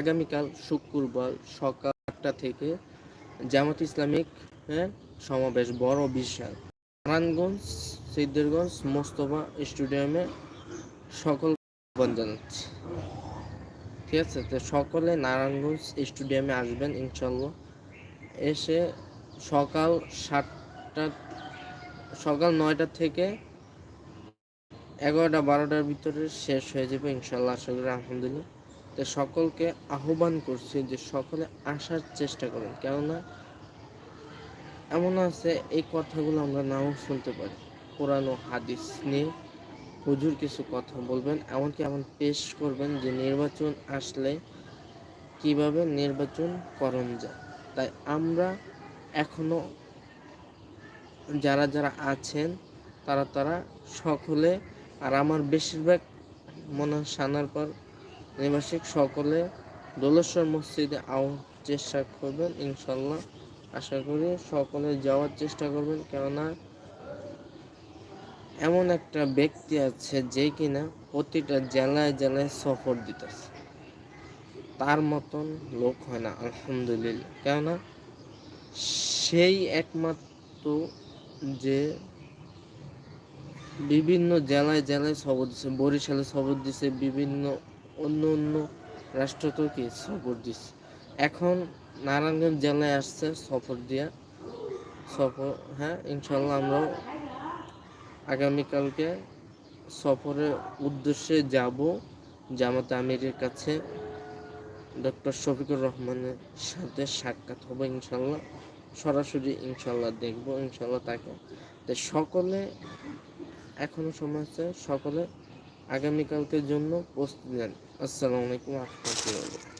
আগামীকাল শুক্রবার সকাল আটটা থেকে জামাত ইসলামিক হ্যাঁ, সমাবেশ বড় বিশাল। নারায়ণগঞ্জ সিদ্ধিরগঞ্জ মোস্তফা স্টেডিয়ামে সকল আহ্বান জানাচ্ছি। ঠিক আছে? তো সকলে নারায়ণগঞ্জ স্টেডিয়ামে আসবেন ইনশাল্লাহ এসে সকাল সাতটা সকাল নয়টা থেকে এগারোটা বারোটার ভিতরে শেষ হয়ে যাবে ইনশাল্লাহ আশা করি আলহামদুলিল্লাহ। সকলকে আহ্বান করছি যে সকলে আসার চেষ্টা করেন। কেননা এমন আছে, এই কথাগুলো আমরা নাও শুনতে পারি। কোরআন ও হাদিস নিয়ে হুজুর কিছু কথা বলবেন, এমনকি এমন পেশ করবেন যে নির্বাচন আসলে কীভাবে নির্বাচন করণ যায়। তাই আমরা এখনও যারা যারা আছেন, তারা তারা সকলে, আর আমার বেশিরভাগ মনে সানার পর নিবাসিক সকলে দোলেশ্বর মসজিদে আওয়ার চেষ্টা করবেন, ইনশাল্লাহ। আশা করি সকলে যাওয়ার চেষ্টা করবেন, কেননা এমন একটা ব্যক্তি আছে যে কিনা প্রতিটা জেলায় জেলায় সফর দিতেছে। তার মতন লোক হয় না, আলহামদুলিল্লাহ। কেননা সেই একমাত্র যে বিভিন্ন জেলায় জেলায় সবর দিচ্ছে বরিশালে সবর দিছে, বিভিন্ন অন্য অন্য রাষ্ট্রতেও কি সফর দিচ্ছে এখন নারায়ণগঞ্জ জেলায় আসছে সফর দিয়া। সফর হ্যাঁ ইনশাল্লাহ আমরাও আগামীকালকে সফরের উদ্দেশ্যে যাব জামাত আমিরের কাছে। ডক্টর শফিকুর রহমানের সাথে সাক্ষাৎ হবে ইনশাল্লাহ সরাসরি ইনশাল্লাহ দেখব ইনশাল্লাহ তাকে। তো সকলে, এখনও সময় আছে, সকলে আগামীকালকের জন্য প্রস্তুতি আসসালামু আলাইকুম রহমতুল্লাহ